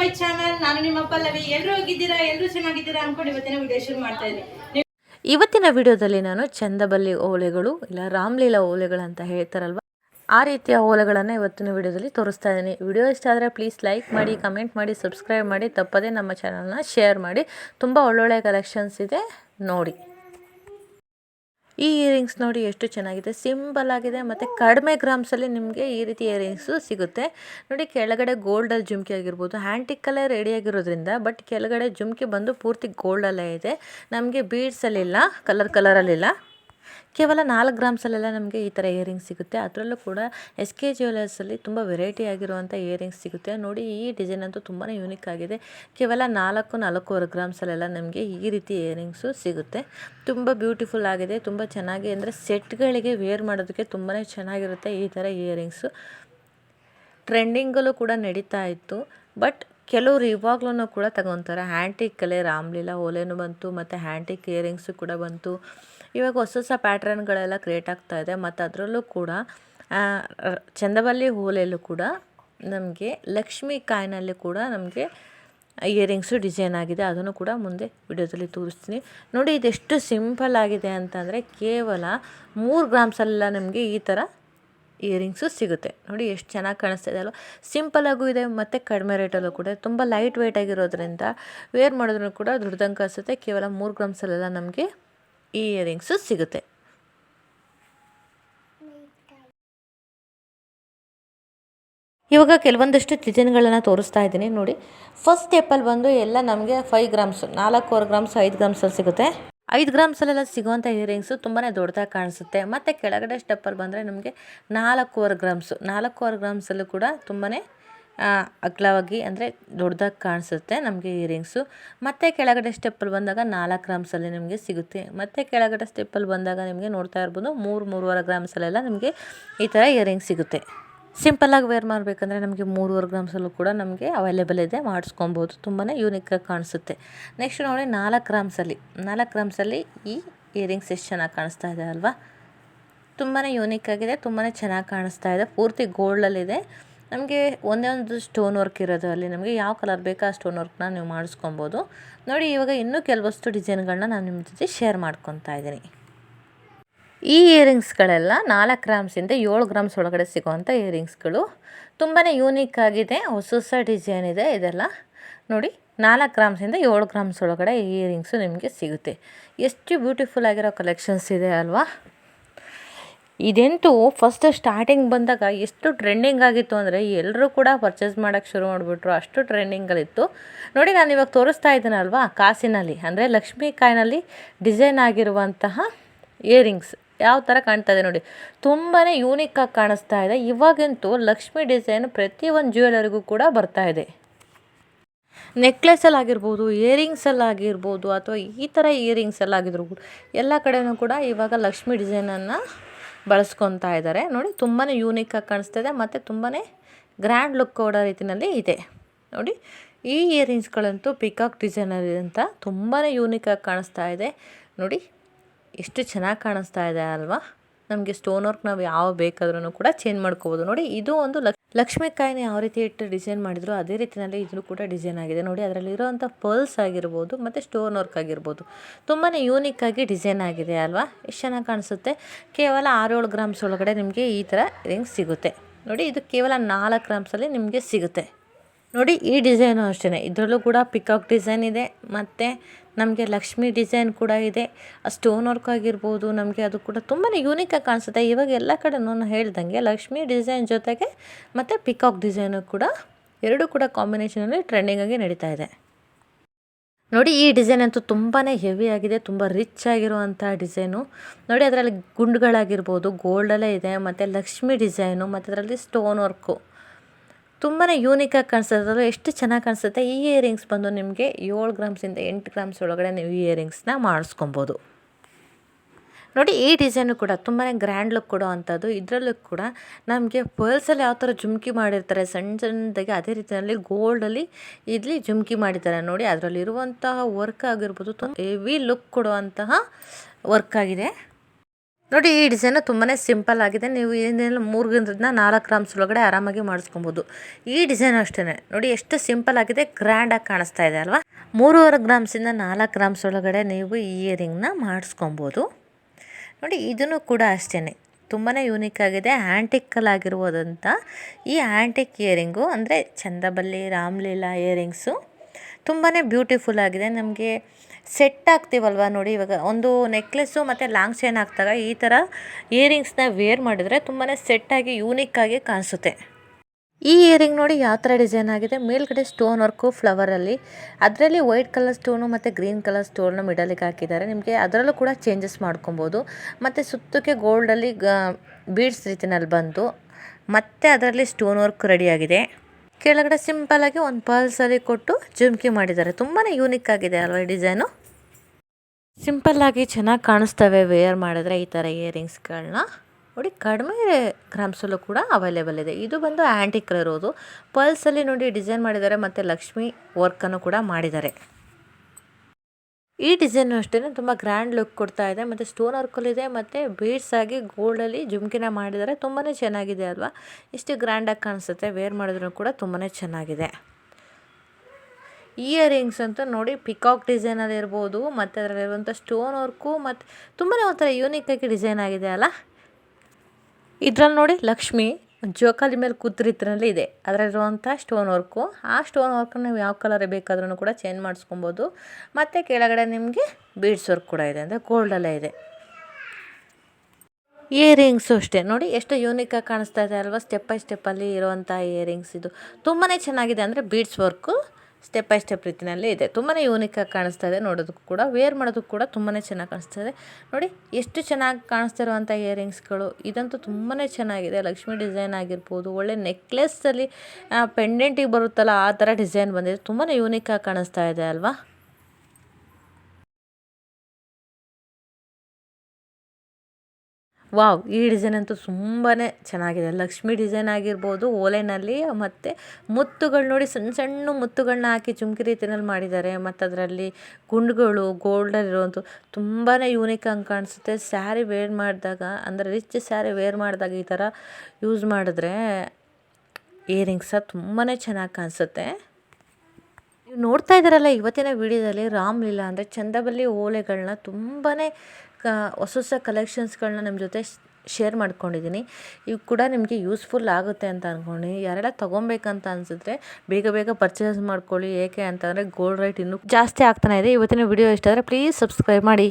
My channel ನಾನು ನಿಮ್ಮ ಪಲ್ಲವಿ. ಎಲ್ಲರೂ ಹೋಗಿದ್ದೀರಾ? ಎಲ್ಲರೂ ಚೆನ್ನಾಗಿದ್ದೀರಾ ಅನ್ಕೊಂಡು ಇವತ್ತಿನ ವಿಡಿಯೋ ಶುರು ಮಾಡ್ತಾ ಇದ್ದೀನಿ. ಇವತ್ತಿನ ವಿಡಿಯೋದಲ್ಲಿ ನಾನು ಚಂದಬಲ್ಲಿ ಓಲೆಗಳು, ಇಲ್ಲ ರಾಮ್ಲೀಲಾ ಓಲೆಗಳಂತ ಹೇಳ್ತಾರಲ್ವ? ಆ ರೀತಿಯ ಓಲೆಗಳನ್ನು ಇವತ್ತಿನ ವಿಡಿಯೋದಲ್ಲಿ ತೋರಿಸ್ತಾ ಇದ್ದೀನಿ. ವಿಡಿಯೋ ಇಷ್ಟ ಆದರೆ ಪ್ಲೀಸ್ ಲೈಕ್ ಮಾಡಿ ಕಮೆಂಟ್ ಮಾಡಿ ಸಬ್ಸ್ಕ್ರೈಬ್ ಮಾಡಿ, ತಪ್ಪದೇ ನಮ್ಮ ಚಾನಲ್ನ ಶೇರ್ ಮಾಡಿ. ತುಂಬ ಒಳ್ಳೊಳ್ಳೆ ಕಲೆಕ್ಷನ್ಸ್ ಇದೆ. ನೋಡಿ. ಈ ಇಯರಿಂಗ್ಸ್ ನೋಡಿ ಎಷ್ಟು ಚೆನ್ನಾಗಿದೆ. ಸಿಂಪಲ್ ಆಗಿದೆ ಮತ್ತು ಕಡಿಮೆ ಗ್ರಾಮ್ಸಲ್ಲಿ ನಿಮಗೆ ಈ ರೀತಿ ಇಯರಿಂಗ್ಸು ಸಿಗುತ್ತೆ. ನೋಡಿ ಕೆಳಗಡೆ ಗೋಲ್ಡಲ್ಲಿ ಜುಮ್ಕಿ ಆಗಿರ್ಬೋದು. ರೆಡಿ ಆಗಿರೋದ್ರಿಂದ ಬಟ್ ಕೆಳಗಡೆ ಜುಮ್ಕಿ ಬಂದು ಪೂರ್ತಿ ಗೋಲ್ಡಲ್ಲೇ ಇದೆ. ನಮಗೆ ಬೀಡ್ಸಲ್ಲಿಲ್ಲ ಕಲರ್ ಕಲರಲ್ಲಿಲ್ಲ ಕೇವಲ ನಾಲ್ಕು ಗ್ರಾಮ್ಸಲ್ಲೆಲ್ಲ ನಮಗೆ ಈ ಥರ ಇಯರಿಂಗ್ಸ್ ಸಿಗುತ್ತೆ. ಅದರಲ್ಲೂ ಕೂಡ ಎಸ್ ಕೆ ಜ್ಯುವೆಲರ್ಸಲ್ಲಿ ತುಂಬ ವೆರೈಟಿ ಆಗಿರುವಂಥ ಇಯರಿಂಗ್ಸ್ ಸಿಗುತ್ತೆ. ನೋಡಿ, ಈ ಡಿಸೈನ್ ಅಂತೂ ತುಂಬಾ ಯೂನಿಕ್ ಆಗಿದೆ. ಕೇವಲ ನಾಲ್ಕು, ನಾಲ್ಕೂವರೆ ಗ್ರಾಮ್ಸಲ್ಲೆಲ್ಲ ನಮಗೆ ಈ ರೀತಿ ಇಯರಿಂಗ್ಸು ಸಿಗುತ್ತೆ. ತುಂಬ ಬ್ಯೂಟಿಫುಲ್ ಆಗಿದೆ. ತುಂಬ ಚೆನ್ನಾಗಿ ಅಂದರೆ ಸೆಟ್ಗಳಿಗೆ ವೇರ್ ಮಾಡೋದಕ್ಕೆ ತುಂಬಾ ಚೆನ್ನಾಗಿರುತ್ತೆ ಈ ಥರ ಇಯರಿಂಗ್ಸು ಟ್ರೆಂಡಿಂಗಲ್ಲೂ ಕೂಡ ನಡೀತಾ ಇತ್ತು. ಬಟ್ ಕೆಲವರು ಇವಾಗ್ಲೂ ಕೂಡ ತಗೊತಾರೆ. ಹ್ಯಾಂಟಿಕ್ ಕಲೆ, ರಾಮ್ಲೀಲಾ ಓಲೆನೂ ಬಂತು, ಮತ್ತು ಹ್ಯಾಂಟಿಕ್ ಇಯರಿಂಗ್ಸು ಕೂಡ ಬಂತು. ಇವಾಗ ಹೊಸ ಹೊಸ ಪ್ಯಾಟ್ರನ್ಗಳೆಲ್ಲ ಕ್ರಿಯೇಟ್ ಆಗ್ತಾ ಇದೆ. ಮತ್ತು ಅದರಲ್ಲೂ ಕೂಡ ಚಂದವಲ್ಲಿ ಓಲೆಯಲ್ಲೂ ಕೂಡ ನಮಗೆ ಲಕ್ಷ್ಮಿ ಕಾಯಿನಲ್ಲಿ ಕೂಡ ನಮಗೆ ಇಯರಿಂಗ್ಸು ಡಿಸೈನ್ ಆಗಿದೆ. ಅದನ್ನು ಕೂಡ ಮುಂದೆ ವಿಡಿಯೋದಲ್ಲಿ ತೋರಿಸ್ತೀನಿ. ನೋಡಿ, ಇದೆಷ್ಟು ಸಿಂಪಲ್ ಆಗಿದೆ ಅಂತಂದರೆ ಕೇವಲ ಮೂರು ಗ್ರಾಮ್ಸಲ್ಲ ನಮಗೆ ಈ ಥರ ಇಯರಿಂಗ್ಸು ಸಿಗುತ್ತೆ. ನೋಡಿ ಎಷ್ಟು ಚೆನ್ನಾಗಿ ಕಾಣಿಸ್ತಾ ಇದೆ ಅಲ್ವ? ಸಿಂಪಲಾಗೂ ಇದೆ, ಮತ್ತು ಕಡಿಮೆ ರೇಟಲ್ಲೂ ಕೂಡ. ತುಂಬ ಲೈಟ್ ವೆಯ್ಟ್ ಆಗಿರೋದ್ರಿಂದ ವೇರ್ ಮಾಡಿದ್ರೂ ಕೂಡ ದುಡ್ದಂಗೆ ಕಾಣಿಸುತ್ತೆ. ಕೇವಲ ಮೂರು ಗ್ರಾಮ್ಸಲ್ಲೆಲ್ಲ ನಮಗೆ ಈ ಇಯರಿಂಗ್ಸು ಸಿಗುತ್ತೆ. ಇವಾಗ ಕೆಲವೊಂದಷ್ಟು ಡಿಸೈನ್ಗಳನ್ನು ತೋರಿಸ್ತಾ ಇದ್ದೀನಿ. ನೋಡಿ ಫಸ್ಟ್ ಸ್ಟೆಪ್ಪಲ್ಲಿ ಬಂದು ಎಲ್ಲ ನಮಗೆ ಫೈವ್ ಗ್ರಾಮ್ಸು ನಾಲ್ಕೂವರೆ ಗ್ರಾಮ್ಸು ಐದು ಗ್ರಾಮ್ಸಲ್ಲಿ ಸಿಗುತ್ತೆ. ಐದು ಗ್ರಾಮ್ಸಲ್ಲೆಲ್ಲ ಸಿಗುವಂಥ ಇಯರಿಂಗ್ಸು ತುಂಬಾ ದೊಡ್ಡದಾಗಿ ಕಾಣಿಸುತ್ತೆ. ಮತ್ತು ಕೆಳಗಡೆ ಸ್ಟೆಪ್ಪಲ್ಲಿ ಬಂದರೆ ನಮಗೆ ನಾಲ್ಕೂವರೆ ಗ್ರಾಮ್ಸು. ನಾಲ್ಕೂವರೆ ಗ್ರಾಮ್ಸಲ್ಲೂ ಕೂಡ ತುಂಬಾ ಅಗ್ಲವಾಗಿ ಅಂದರೆ ದೊಡ್ಡದಾಗಿ ಕಾಣಿಸುತ್ತೆ ನಮಗೆ ಇಯರಿಂಗ್ಸು. ಮತ್ತು ಕೆಳಗಡೆ ಸ್ಟೆಪ್ಪಲ್ಲಿ ಬಂದಾಗ ನಾಲ್ಕು ಗ್ರಾಮ್ಸಲ್ಲಿ ನಿಮಗೆ ಸಿಗುತ್ತೆ. ಮತ್ತು ಕೆಳಗಡೆ ಸ್ಟೆಪ್ಪಲ್ಲಿ ಬಂದಾಗ ನಿಮಗೆ ನೋಡ್ತಾ ಇರ್ಬೋದು ಮೂರು, ಮೂರುವರೆ ಗ್ರಾಮ್ಸಲ್ಲೆಲ್ಲ ನಿಮಗೆ ಈ ಥರ ಇಯರಿಂಗ್ಸ್ ಸಿಗುತ್ತೆ. ಸಿಂಪಲ್ಲಾಗಿ ವೇರ್ ಮಾಡಬೇಕಂದ್ರೆ ನಮಗೆ ಮೂರುವರೆ ಗ್ರಾಮ್ಸಲ್ಲೂ ಕೂಡ ನಮಗೆ ಅವೈಲೇಬಲ್ ಇದೆ, ಮಾಡಿಸ್ಕೊಬೋದು. ತುಂಬಾ ಯೂನಿಕಾಗಿ ಕಾಣಿಸುತ್ತೆ. ನೆಕ್ಸ್ಟ್ ನೋಡಿ, ನಾಲ್ಕು ಗ್ರಾಮ್ಸಲ್ಲಿ ನಾಲ್ಕು ಗ್ರಾಮ್ಸಲ್ಲಿ ಈ ಇಯರಿಂಗ್ಸ್ ಎಷ್ಟು ಚೆನ್ನಾಗಿ ಕಾಣಿಸ್ತಾ ಇದೆ ಅಲ್ವಾ? ತುಂಬಾ ಯೂನಿಕ್ ಆಗಿದೆ ತುಂಬಾ ಚೆನ್ನಾಗಿ ಕಾಣಿಸ್ತಾ ಇದೆ. ಪೂರ್ತಿ ಗೋಲ್ಡಲ್ಲಿದೆ ನಮಗೆ ಒಂದೇ ಒಂದು ಸ್ಟೋನ್ ವರ್ಕ್ ಇರೋದು ಅಲ್ಲಿ. ನಮಗೆ ಯಾವ ಕಲರ್ ಬೇಕೋ ಆ ಸ್ಟೋನ್ ವರ್ಕ್ನ ನೀವು ಮಾಡಿಸ್ಕೊಬೋದು. ನೋಡಿ, ಇವಾಗ ಇನ್ನೂ ಕೆಲವಷ್ಟು ಡಿಸೈನ್ಗಳನ್ನ ನಾನು ನಿಮ್ಮ ಜೊತೆ ಶೇರ್ ಮಾಡ್ಕೊತಾ ಇದ್ದೀನಿ. ಈ ಇಯರಿಂಗ್ಸ್ಗಳೆಲ್ಲ ನಾಲ್ಕು ಗ್ರಾಮ್ಸಿಂದ ಏಳು ಗ್ರಾಮ್ಸ್ ಒಳಗಡೆ ಸಿಗುವಂಥ ಇಯರಿಂಗ್ಸ್ಗಳು ತುಂಬಾ ಯೂನಿಕ್ ಆಗಿದೆ, ಹೊಸ ಹೊಸ ಡಿಸೈನ್ ಇದೆ. ಇದೆಲ್ಲ ನೋಡಿ, ನಾಲ್ಕು ಗ್ರಾಮ್ಸಿಂದ ಏಳು ಗ್ರಾಮ್ಸ್ ಒಳಗಡೆ ಈ ಇಯರಿಂಗ್ಸು ನಿಮಗೆ ಸಿಗುತ್ತೆ. ಎಷ್ಟು ಬ್ಯೂಟಿಫುಲ್ ಆಗಿರೋ ಕಲೆಕ್ಷನ್ಸ್ ಇದೆ ಅಲ್ವಾ? ಇದೆಂತೂ ಫಸ್ಟ್ ಸ್ಟಾರ್ಟಿಂಗ್ ಬಂದಾಗ ಎಷ್ಟು ಟ್ರೆಂಡಿಂಗ್ ಆಗಿತ್ತು ಅಂದರೆ ಎಲ್ಲರೂ ಕೂಡ ಪರ್ಚೇಸ್ ಮಾಡೋಕ್ಕೆ ಶುರು ಮಾಡಿಬಿಟ್ರು. ಅಷ್ಟು ಟ್ರೆಂಡಿಂಗಲ್ಲಿತ್ತು ನೋಡಿ, ನಾನು ಇವಾಗ ತೋರಿಸ್ತಾ ಇದ್ದೀನಲ್ವಾ? ಕಾಸಿನಲ್ಲಿ, ಅಂದರೆ ಲಕ್ಷ್ಮೀ ಕಾಯಿನಲ್ಲಿ ಡಿಸೈನ್ ಆಗಿರುವಂತಹ ಇಯರಿಂಗ್ಸ್ ಯಾವ ಥರ ಕಾಣ್ತಾ ಇದೆ ನೋಡಿ. ತುಂಬಾ ಯೂನಿಕ್ಕಾಗಿ ಕಾಣಿಸ್ತಾ ಇದೆ. ಇವಾಗಂತೂ ಲಕ್ಷ್ಮಿ ಡಿಸೈನ್ ಪ್ರತಿಯೊಂದು ಜ್ಯುವೆಲರಿಗೂ ಕೂಡ ಬರ್ತಾ ಇದೆ. ನೆಕ್ಲೆಸಲ್ಲಿ ಆಗಿರ್ಬೋದು ಇಯರಿಂಗ್ಸಲ್ಲಿ ಆಗಿರ್ಬೋದು ಅಥವಾ ಈ ಥರ ಇಯರಿಂಗ್ಸಲ್ಲಿ ಆಗಿದ್ರು ಕೂಡ ಎಲ್ಲ ಕಡೆಯೂ ಕೂಡ ಇವಾಗ ಲಕ್ಷ್ಮಿ ಡಿಸೈನನ್ನು ಬಳಸ್ಕೊತಾ ಇದ್ದಾರೆ. ನೋಡಿ ತುಂಬಾ ಆಗಿ ಕಾಣಿಸ್ತಾ ಇದೆ ಮತ್ತು ತುಂಬಾ ಗ್ರ್ಯಾಂಡ್ ಲುಕ್ ಕೊಡೋ ರೀತಿಯಲ್ಲಿ ಇದೆ. ನೋಡಿ, ಈ ಇಯರಿಂಗ್ಸ್ಗಳಂತೂ ಪಿಕಾಕ್ ಡಿಸೈನರ್ ಅಂತ ತುಂಬಾ ಆಗಿ ಕಾಣಿಸ್ತಾ ಇದೆ. ನೋಡಿ ಎಷ್ಟು ಚೆನ್ನಾಗಿ ಕಾಣಿಸ್ತಾ ಇದೆ ಅಲ್ವಾ? ನಮಗೆ ಸ್ಟೋನ್ ವರ್ಕ್ ನಾವು ಯಾವ ಬೇಕಾದ್ರೂ ಕೂಡ ಚೇಂಜ್ ಮಾಡ್ಕೋಬೋದು. ನೋಡಿ, ಇದು ಒಂದು ಲಕ್, ಲಕ್ಷ್ಮಿ ಕಾಯಿನ ಯಾವ ರೀತಿ ಇಟ್ಟು ಡಿಸೈನ್ ಮಾಡಿದ್ರು ಅದೇ ರೀತಿಯಲ್ಲಿ ಇದನ್ನು ಕೂಡ ಡಿಸೈನ್ ಆಗಿದೆ. ನೋಡಿ, ಅದರಲ್ಲಿರುವಂಥ ಪರ್ಲ್ಸ್ ಆಗಿರ್ಬೋದು ಮತ್ತು ಸ್ಟೋನ್ ವರ್ಕ್ ಆಗಿರ್ಬೋದು. ತುಂಬಾ ಯೂನಿಕ್ ಆಗಿ ಡಿಸೈನ್ ಆಗಿದೆ ಅಲ್ವಾ? ಎಷ್ಟು ಚೆನ್ನಾಗಿ ಕಾಣಿಸುತ್ತೆ? ಕೇವಲ ಆರೇಳು ಗ್ರಾಮ್ಸ್ ಒಳಗಡೆ ನಿಮಗೆ ಈ ಥರ ರಿಂಗ್ ಸಿಗುತ್ತೆ. ನೋಡಿ, ಇದು ಕೇವಲ ನಾಲ್ಕು ಗ್ರಾಮ್ಸಲ್ಲಿ ನಿಮಗೆ ಸಿಗುತ್ತೆ. ನೋಡಿ ಈ ಡಿಸೈನು ಅಷ್ಟೇ ಇದರಲ್ಲೂ ಕೂಡ ಪಿಕಾಕ್ ಡಿಸೈನ್ ಇದೆ, ಮತ್ತು ನಮಗೆ ಲಕ್ಷ್ಮಿ ಡಿಸೈನ್ ಕೂಡ ಇದೆ. ಆ ಸ್ಟೋನ್ ವರ್ಕ್ ಆಗಿರ್ಬೋದು, ನಮಗೆ ಅದು ಕೂಡ ತುಂಬಾ ಯೂನಿಕಾಗಿ ಕಾಣಿಸುತ್ತೆ. ಇವಾಗ ಎಲ್ಲ ಕಡೆ ನಾನು ಹೇಳ್ದಂಗೆ ಲಕ್ಷ್ಮಿ ಡಿಸೈನ್ ಜೊತೆಗೆ ಮತ್ತು ಪಿಕಾಕ್ ಡಿಸೈನು ಕೂಡ ಎರಡೂ ಕೂಡ ಕಾಂಬಿನೇಷನಲ್ಲಿ ಟ್ರೆಂಡಿಂಗಾಗಿ ನಡೀತಾ ಇದೆ. ನೋಡಿ ಈ ಡಿಸೈನ್ ಅಂತೂ ತುಂಬಾ ಹೆವಿ ಆಗಿದೆ, ತುಂಬ ರಿಚ್ ಆಗಿರುವಂಥ ಡಿಸೈನು ನೋಡಿ ಅದರಲ್ಲಿ ಗುಂಡುಗಳಾಗಿರ್ಬೋದು ಗೋಲ್ಡಲ್ಲೇ ಇದೆ, ಮತ್ತು ಲಕ್ಷ್ಮಿ ಡಿಸೈನು ಮತ್ತು ಅದರಲ್ಲಿ ಸ್ಟೋನ್ ವರ್ಕು ತುಂಬಾ ಯೂನಿಕಾಗಿ ಕಾಣಿಸುತ್ತಲ್ಲ ಎಷ್ಟು ಚೆನ್ನಾಗಿ ಕಾಣಿಸುತ್ತೆ ಈ ಇಯರಿಂಗ್ಸ್ ಬಂದು ನಿಮಗೆ ಏಳು ಗ್ರಾಮ್ಸಿಂದ ಎಂಟು ಗ್ರಾಮ್ಸ್ ಒಳಗಡೆ ನೀವು ಇಯರಿಂಗ್ಸ್ನ ಮಾಡಿಸ್ಕೊಬೋದು. ನೋಡಿ, ಈ ಡಿಸೈನು ಕೂಡ ತುಂಬಾ ಗ್ರ್ಯಾಂಡ್ ಲುಕ್ ಕೊಡೋ ಅಂಥದ್ದು ಇದರಲ್ಲೂ ಕೂಡ ನಮಗೆ ಪರ್ಲ್ಸಲ್ಲಿ ಯಾವ ಥರ ಜುಮ್ಕಿ ಮಾಡಿರ್ತಾರೆ ಸಣ್ಣ ಸಣ್ಣದಾಗಿ ಅದೇ ರೀತಿಯಲ್ಲಿ ಗೋಲ್ಡಲ್ಲಿ ಇಲ್ಲಿ ಜುಮ್ಕಿ ಮಾಡಿದ್ದಾರೆ. ನೋಡಿ, ಅದರಲ್ಲಿರುವಂತಹ ವರ್ಕ್ ಆಗಿರ್ಬೋದು ಹೆವಿ ಲುಕ್ ಕೊಡುವಂತಹ ವರ್ಕ್ ಆಗಿದೆ. ನೋಡಿ, ಈ ಡಿಸೈನು ತುಂಬಾ ಸಿಂಪಲ್ ಆಗಿದೆ. ನೀವು ಏನೇನು ಮೂರರಿಂದ ನಾಲ್ಕು ಗ್ರಾಮ್ಸ್ ಒಳಗಡೆ ಆರಾಮಾಗಿ ಮಾಡಿಸ್ಕೊಬೋದು. ಈ ಡಿಸೈನ್ ಅಷ್ಟೇ ನೋಡಿ, ಎಷ್ಟು ಸಿಂಪಲ್ ಆಗಿದೆ ಗ್ರ್ಯಾಂಡಾಗಿ ಕಾಣಿಸ್ತಾ ಇದೆ ಅಲ್ವಾ? ಮೂರುವರೆ ಗ್ರಾಮ್ಸಿಂದ ನಾಲ್ಕು ಗ್ರಾಮ್ಸ್ ಒಳಗಡೆ ನೀವು ಈ ಇಯರಿಂಗ್ನ ಮಾಡಿಸ್ಕೊಬೋದು. ನೋಡಿ, ಇದನ್ನು ಕೂಡ ಅಷ್ಟೇ ತುಂಬಾ ಯೂನಿಕ್ ಆಗಿದೆ. ಆ್ಯಂಟಿಕಲ್ ಆಗಿರುವುದಂತ ಈ ಆ್ಯಂಟಿಕ್ ಇಯರಿಂಗು ಅಂದರೆ ಚಂದಬಲ್ಲಿ, ರಾಮ್ಲೀಲಾ ಇಯರಿಂಗ್ಸು ತುಂಬಾ ಬ್ಯೂಟಿಫುಲ್ ಆಗಿದೆ. ನಮಗೆ ಸೆಟ್ ಆಗ್ತೀವಲ್ವಾ ನೋಡಿ, ಇವಾಗ ಒಂದು ನೆಕ್ಲೆಸ್ಸು ಮತ್ತು ಲಾಂಗ್ ಚೈನ್ ಹಾಕ್ದಾಗ ಈ ಥರ ಇಯರಿಂಗ್ಸ್ನ ವೇರ್ ಮಾಡಿದರೆ ತುಂಬಾ ಸೆಟ್ಟಾಗಿ ಯೂನಿಕ್ಕಾಗಿ ಕಾಣಿಸುತ್ತೆ. ಈ ಇಯರಿಂಗ್ ನೋಡಿ ಯಾವ ಥರ ಡಿಸೈನ್ ಆಗಿದೆ. ಮೇಲ್ಗಡೆ ಸ್ಟೋನ್ ವರ್ಕು ಫ್ಲವರಲ್ಲಿ. ಅದರಲ್ಲಿ ವೈಟ್ ಕಲರ್ ಸ್ಟೋನು ಮತ್ತು ಗ್ರೀನ್ ಕಲರ್ ಸ್ಟೋನ್ನ ಮಿಡಲಿಗೆ ಹಾಕಿದ್ದಾರೆ. ನಿಮಗೆ ಅದರಲ್ಲೂ ಕೂಡ ಚೇಂಜಸ್ ಮಾಡ್ಕೊಬೋದು. ಮತ್ತು ಸುತ್ತಕ್ಕೆ ಗೋಲ್ಡಲ್ಲಿ ಬೀಡ್ಸ್ ರೀತಿನಲ್ಲಿ ಬಂತು ಮತ್ತು ಅದರಲ್ಲಿ ಸ್ಟೋನ್ ವರ್ಕ್ ರೆಡಿಯಾಗಿದೆ ಕೆಳಗಡೆ ಸಿಂಪಲ್ಲಾಗಿ ಒಂದು ಪಲ್ಸಲ್ಲಿ ಕೊಟ್ಟು ಜುಮ್ಕಿ ಮಾಡಿದ್ದಾರೆ. ತುಂಬಾ ಯೂನಿಕ್ ಆಗಿದೆ ಅಲ್ವಾ ಈ ಡಿಸೈನು? ಸಿಂಪಲ್ಲಾಗಿ ಚೆನ್ನಾಗಿ ಕಾಣಿಸ್ತವೆ ವೇರ್ ಮಾಡಿದ್ರೆ ಈ ಥರ ಇಯರಿಂಗ್ಸ್ಗಳನ್ನ ನೋಡಿ, ಕಡಿಮೆ ಗ್ರಾಮ್ಸಲ್ಲೂ ಕೂಡ ಅವೈಲೇಬಲ್ ಇದೆ. ಇದು ಬಂದು ಆ್ಯಂಟಿಕ್ ಇರೋದು. ಪಲ್ಸಲ್ಲಿ ನೋಡಿ ಡಿಸೈನ್ ಮಾಡಿದ್ದಾರೆ, ಮತ್ತು ಲಕ್ಷ್ಮಿ ವರ್ಕನ್ನು ಕೂಡ ಮಾಡಿದ್ದಾರೆ. ಈ ಡಿಸೈನು ಅಷ್ಟೇ ತುಂಬ ಗ್ರ್ಯಾಂಡ್ ಲುಕ್ ಕೊಡ್ತಾ ಇದೆ. ಮತ್ತು ಸ್ಟೋನ್ ವರ್ಕಲ್ಲಿದೆ ಮತ್ತು ಬೀಡ್ಸ್ ಆಗಿ ಗೋಲ್ಡಲ್ಲಿ ಜುಮ್ಕಿನ ಮಾಡಿದ್ದಾರೆ. ತುಂಬಾ ಚೆನ್ನಾಗಿದೆ ಅಲ್ವಾ? ಇಷ್ಟು ಗ್ರ್ಯಾಂಡಾಗಿ ಕಾಣಿಸುತ್ತೆ. ವೇರ್ ಮಾಡಿದ್ರು ಕೂಡ ತುಂಬಾ ಚೆನ್ನಾಗಿದೆ. ಇಯರಿಂಗ್ಸ್ ಅಂತೂ ನೋಡಿ ಪಿಕಾಕ್ ಡಿಸೈನಲ್ಲಿ ಇರ್ಬೋದು. ಮತ್ತು ಅದರಲ್ಲಿರುವಂಥ ಸ್ಟೋನ್ ವರ್ಕು ಮತ್ತು ತುಂಬಾ ಒಂಥರ ಯೂನಿಕ್ ಆಗಿ ಡಿಸೈನ್ ಆಗಿದೆ ಅಲ್ಲ? ಇದ್ರಲ್ಲಿ ನೋಡಿ ಲಕ್ಷ್ಮಿ. ಜೋಕಾಲಿ ಮೇಲೆ ಕೂತಿರಿತ್ರಲ್ಲಿ ಇದೆ. ಅದರಲ್ಲಿರುವಂಥ ಸ್ಟೋನ್ ವರ್ಕು ಆ ಸ್ಟೋನ್ ವರ್ಕನ್ನ ನೀವು ಯಾವ ಕಲರ್ ಬೇಕಾದ್ರೂ ಕೂಡ ಚೇಂಜ್ ಮಾಡಿಸ್ಕೊಬೋದು. ಮತ್ತು ಕೆಳಗಡೆ ನಿಮಗೆ ಬೀಡ್ಸ್ ವರ್ಕ್ ಕೂಡ ಇದೆ. ಅಂದರೆ ಗೋಲ್ಡಲ್ಲೇ ಇದೆ. ಇಯರಿಂಗ್ಸು ಅಷ್ಟೇ. ನೋಡಿ, ಎಷ್ಟು ಯೂನಿಕಾಗಿ ಕಾಣಿಸ್ತಾ ಇದೆ ಅಲ್ವಾ? ಸ್ಟೆಪ್ ಬೈ ಸ್ಟೆಪ್ಪಲ್ಲಿ ಇರುವಂಥ ಇಯರಿಂಗ್ಸ್ ಇದು. ತುಂಬಾ ಚೆನ್ನಾಗಿದೆ. ಅಂದರೆ beads work step by step ರೀತಿಯಲ್ಲಿ ಇದೆ. ತುಂಬಾ ಯೂನಿಕಾಗಿ ಕಾಣಿಸ್ತಾ ಇದೆ. ನೋಡೋದಕ್ಕೂ ಕೂಡ ವೇರ್ ಮಾಡೋದಕ್ಕೂ ಕೂಡ ತುಂಬಾ ಚೆನ್ನಾಗಿ ಕಾಣಿಸ್ತಾ ಇದೆ. ನೋಡಿ, ಎಷ್ಟು ಚೆನ್ನಾಗಿ ಕಾಣಿಸ್ತಾ ಇರುವಂಥ ಇಯರಿಂಗ್ಸ್ಗಳು ಇದಂತೂ ತುಂಬಾ ಚೆನ್ನಾಗಿದೆ. ಲಕ್ಷ್ಮಿ ಡಿಸೈನ್ ಆಗಿರ್ಬೋದು, ಒಳ್ಳೆ ನೆಕ್ಲೆಸ್ಸಲ್ಲಿ ಪೆಂಡೆಂಟಿಗೆ ಬರುತ್ತಲ್ಲ, ಆ ಥರ ಡಿಸೈನ್ ಬಂದಿದೆ. ತುಂಬಾ ಆಗಿ ಕಾಣಿಸ್ತಾ ಇದೆ ಅಲ್ವಾ? ವಾವ್, ಈ ಡಿಸೈನ್ ಅಂತೂ ತುಂಬಾ ಚೆನ್ನಾಗಿದೆ. ಲಕ್ಷ್ಮಿ ಡಿಸೈನ್ ಆಗಿರ್ಬೋದು, ಓಲೆನಲ್ಲಿ ಮತ್ತು ಮುತ್ತುಗಳು ನೋಡಿ ಸಣ್ಣ ಸಣ್ಣ ಮುತ್ತುಗಳನ್ನ ಹಾಕಿ ಚುಮ್ಕಿ ರೀತಿಯಲ್ಲಿ ಮಾಡಿದ್ದಾರೆ. ಮತ್ತು ಅದರಲ್ಲಿ ಗುಂಡುಗಳು ಗೋಲ್ಡಲ್ಲಿರುವಂಥ ತುಂಬಾ ಯೂನಿಕ್ ಆಗಿ ಕಾಣಿಸುತ್ತೆ. ಸ್ಯಾರಿ ವೇರ್ ಮಾಡಿದಾಗ, ಅಂದರೆ ರಿಚ್ ಸ್ಯಾರಿ ವೇರ್ ಮಾಡಿದಾಗ ಈ ಥರ ಯೂಸ್ ಮಾಡಿದ್ರೆ ಇಯರಿಂಗ್ಸ ತುಂಬಾ ಚೆನ್ನಾಗಿ ಕಾಣಿಸುತ್ತೆ. ನೀವು ನೋಡ್ತಾ ಇದ್ದಾರಲ್ಲ ಇವತ್ತಿನ ವಿಡಿಯೋದಲ್ಲಿ ರಾಮ್ಲೀಲಾ ಅಂದರೆ ಚಂದಬಲ್ಲಿ ಓಲೆಗಳನ್ನ ತುಂಬಾ ಹೊಸ ಹೊಸ ಕಲೆಕ್ಷನ್ಸ್ಗಳನ್ನ ನಮ್ಮ ಜೊತೆ ಶೇರ್ ಮಾಡ್ಕೊಂಡಿದ್ದೀನಿ. ಇವು ಕೂಡ ನಿಮಗೆ ಯೂಸ್ಫುಲ್ ಆಗುತ್ತೆ ಅಂತ ಅಂದ್ಕೊಂಡು ಯಾರೆಲ್ಲ ತೊಗೊಬೇಕಂತ ಅನಿಸಿದ್ರೆ ಬೇಗ ಬೇಗ ಪರ್ಚೇಸ್ ಮಾಡ್ಕೊಳ್ಳಿ. ಏಕೆ ಅಂತಂದರೆ ಗೋಲ್ಡ್ ರೇಟ್ ಇನ್ನೂ ಜಾಸ್ತಿ ಆಗ್ತಾನೆ ಇದೆ. ಇವತ್ತಿನ ವಿಡಿಯೋ ಇಷ್ಟ ಆದರೆ ಪ್ಲೀಸ್ ಸಬ್ಸ್ಕ್ರೈಬ್ ಮಾಡಿ.